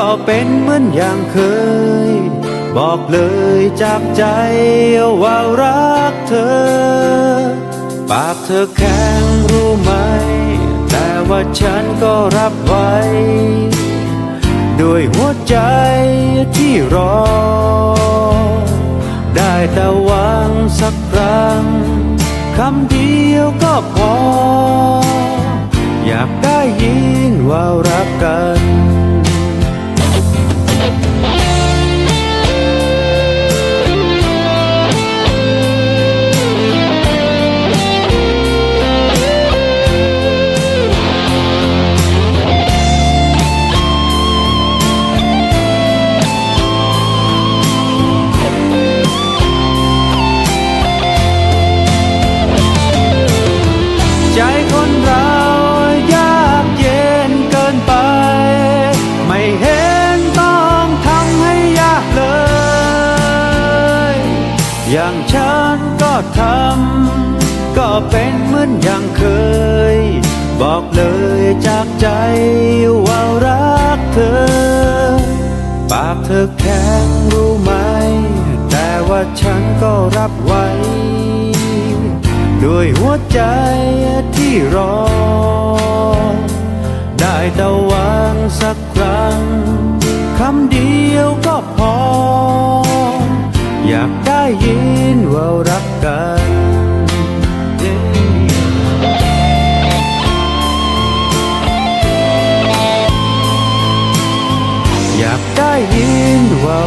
ก็เป็นเหมือนอย่างเคย บอกเลยจากใจว่ารักเธอ ปากเธอแข็งรู้ไหม แต่ว่าฉันก็รับไว้ ด้วยหัวใจที่รอ ได้แต่หวังสักครั้งคำเดียวก็พอ อยากได้ยินว่า อย่างฉันก็ทำ ก็เป็นเหมือนอย่างเคย บอกเลยจากใจว่ารักเธอ ปากเธอแข็งรู้ไหม แต่ว่าฉันก็รับไว้ ด้วยหัวใจที่รอ ได้แต่หวังสักครั้ง คำเดียวก็พอ อยากได้ยินว่ารักกันอยากได้ยินว่า